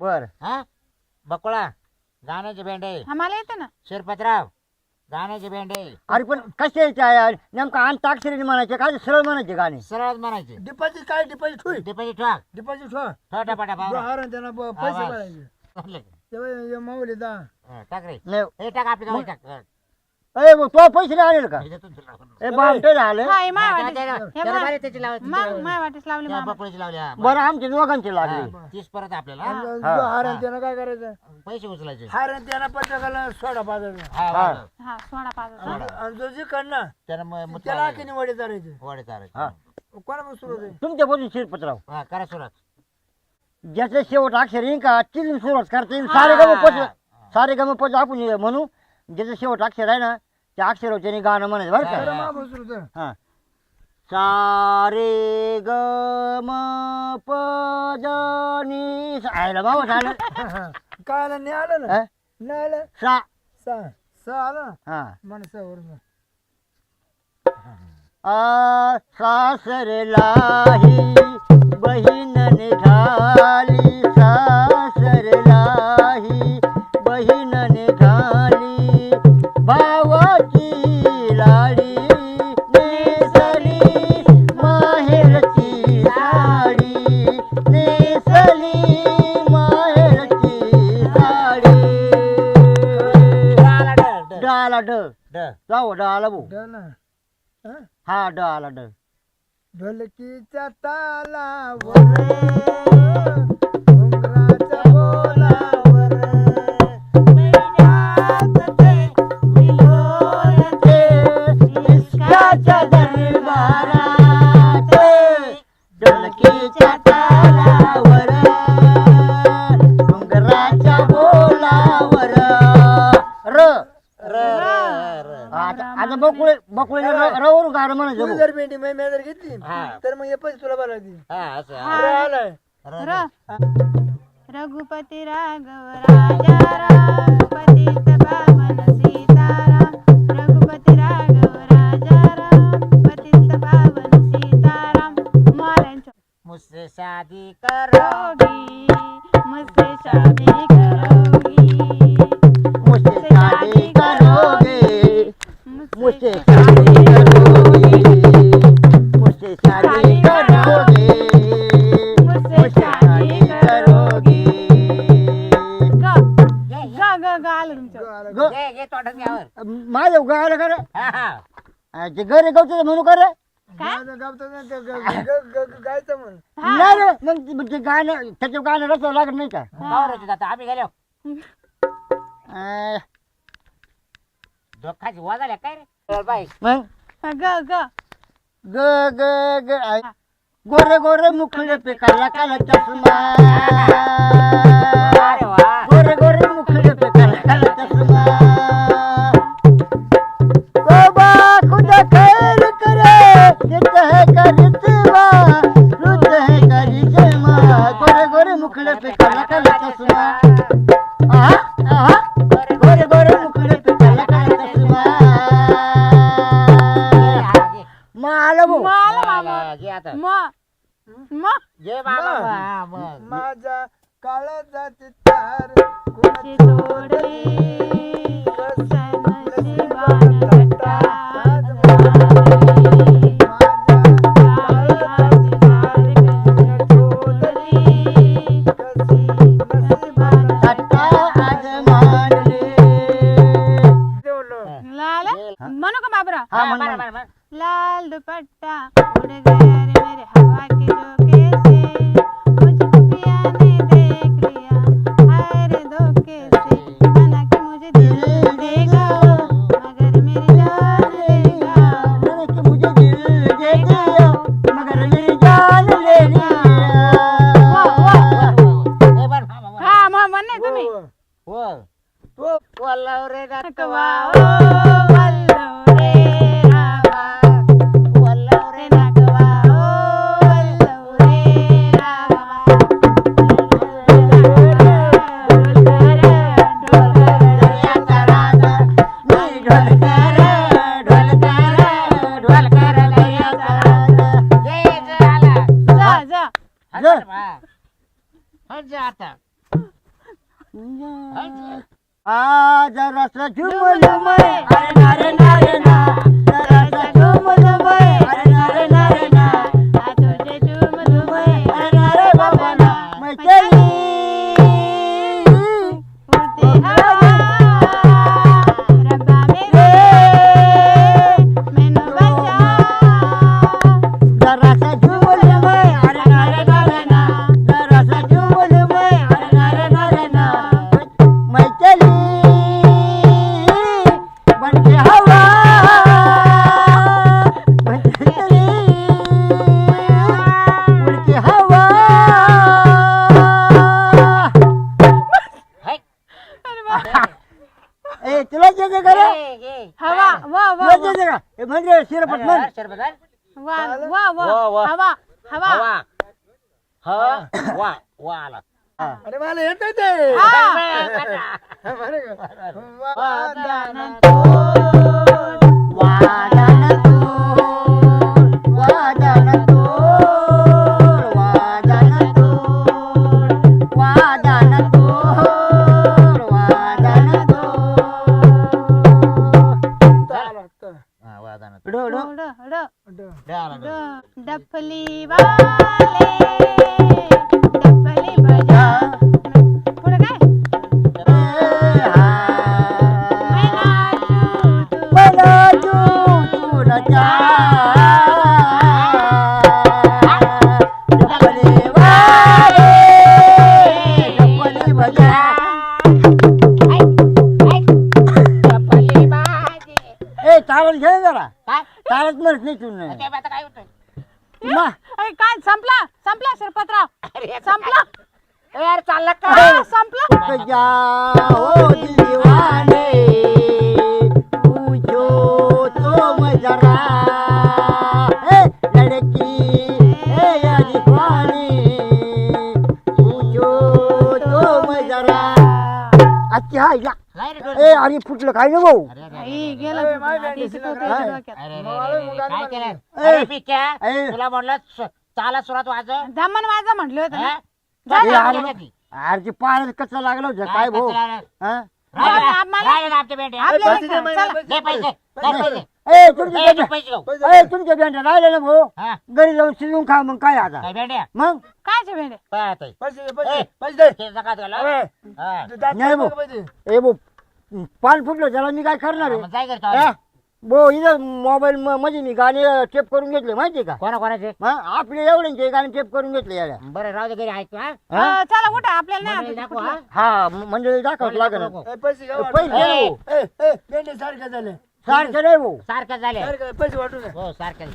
बर. हा? बकुळा गाण्याचे भेंडे. आम्हाला येतं ना. शिरपतराव गाण्याचे भेंडे. अरे पण कसे यायचे आहे? नेमकं अंताक्षरीने म्हणायचे का सरळ म्हणायचे गाणे? सरळ म्हणायचे. डिपॉझिट काय? डिपॉझिट होईल डिपॉझिट ठेवा. डिपॉझिट हो आहे त्यांना ब- पैसे आवाज. भरायचे. तेव्हा माऊली दा हा, टाक रे. नाही. हे टाक आपली टाक. ए, मग तो पैसे नाही आले का हे. ए बामटे झाले हा हे माय हा, वाटीस हे माय- बारी मग. माय वाटीस लावली मामा हा, आमचे दोघांचे लागले हा, तीस परत आपल्याला हा? हा, हा. त्यांना काय करायचं पैसे उचलायचे हार आहे त्यांना प्रत्येकाला सोडा पाजायचा हा, हा. हा. हा सोडा पाच आणि आणि जो जिकड ना त्यानं मग त्याला मुतवायला आखीने वडे चारायचे वडे चारायचे. हा. कोणापासून सुरू होते तुमच्या पासून शिरपतराव हा करा सुरुवात ज्याचं शेवट अक्षर येईन का चिरून सुरुवात करता येईल हा. सारे गम पच सारे गम पच आपण म्हणू ज्याचं शेवट अक्षर आहे ना त्या अक्षरावर त्याने गाणं म्हणायचं बरं. का? हा सारे ग म प ज नि सा- आयला बाबा झालं. काय आलं नाही? आलं ना? नाही आलं सा. सा. सा आलं? हा. सासरलाही बहीण निघाली ड, ड, ड ड. जाऊ डाला भाऊ ड ना हा? हा डाला ड ढोलकीच्या तालावर आता बकुळे बकुळे म्हणायचं भाऊ. जर भेंडी मी जर घेतली हा. तर मग हे पैसे तुला हा, असं, हा. हा. आलाय र. रघुपती राघव राजा राम पतित पावन सीताराम रघुपती राघव राजा राम पतित पावन सीताराम मारांच्या मुझसे शादी करो करोगी तुमचं? ग- घे, घे तोंडात घ्यावर. माझं हा, हा. ते घरी गवतं म्हणू का रे? काय? गायचं गावतं ना ते ग- ग- ग- ग- गायचं म्हण नाही रे मग ते- मग ते गाणं त्याच्या गाणं रचावं लागत नाही का? गावाला आम्ही गेलो. आल्या काय रे? बाई. मग? ग ग. ग ग ग गोरे गोरे मुखडे पे काला काला चष्मा अरे वा. गोरे गोरे मुखडे पे काला काला चष्मा बाबा खुदा खैर करे नित करिश्मा रुत करिश्मा गोरे गोरे मुखड़े पे काला काला चश्मा आहा आहा गोरे गोरे मुखड़े पे काला काला चश्मा माल मला मामा घे आता म म. घे मामा म्हणू का बाबरा हा म्हण. लाल दुपट्टा उड़ गया रे मेरे हवा के झोंके आज रस्ता झुमलुमय अरे नारे वा वा तुला जे जे का ए म्हण रे शिरपट म्हण वा वा वा. वा, वा. हवा हवा. वा वा आला. अरे मला येत ते. हा. बरं का? तोड वादन वादानं. डो डो उड, उड, डं. द्या ना. उड. डफली वाले डफली बजा पुढे काय तू तू काय? चालत म्हणत नाही तू नाही. आता काय होतंय? मा. अरे काय संपला? संपला शिरपतराव? संपला? ए, यार चालला का? हा, संपला. जा हो दीवाने पूछो तो मैं जरा. ए लड़की पूछो तो मैं जरा. अच्छा हाय रे, ए अरे फुटलं काय रे भाऊ? अरे, अरे, अरे, गेला काय केलं? अरे, पिक्या, ए. तुला म्हणलं स- चाला सुरात वाजव धम्मन वाजा म्हटलं होतं ना लागलं होतं काय भाऊ. हा? आम्हाला- आमच्या भेंड्या. आपल्याला पैसे दे, काय? मला चला. पैसे दे पैसे, दे पैसे. ए तुमच्या ए, तू बँड्या पैसे घेऊ. पैसे ए दे. तुमच्या बँड्या राहिले ना भाऊ हा, घरी जाऊन शिजून खा मग काय आता काय भेंड्या? मग काय भेंडे काय आता? पैसे दे, पैसे ए. दे, पैसे दे. ते जगात गेलं. अरे, हा. तू दात नाही भाऊ. काढ पैसे. ए भाऊ पान फुटलं त्याला मी काय करणार मग आहे हा? जाऊ. भाऊ इथं मोबाईल मध्ये मी गाणे टेप करून घेतले माहितीये का कोणा कोणाचे हा आपले एवढ्यांचे गाणे टेप करून घेतले याला बरं राहू दे घरी ऐक हा? हा? चला उठा आपल्याला नाही मंडळी दाखव. हा? हा म- मंडळी दाखवत लागेल नको. ए, पैसे घ्या पैसे वाटून. ए. भाऊ ए, ए, भेंडे सारखे झाले सारखे नाही भाऊ सारखं झाले सारखे पैसे वाटून. हो सारखं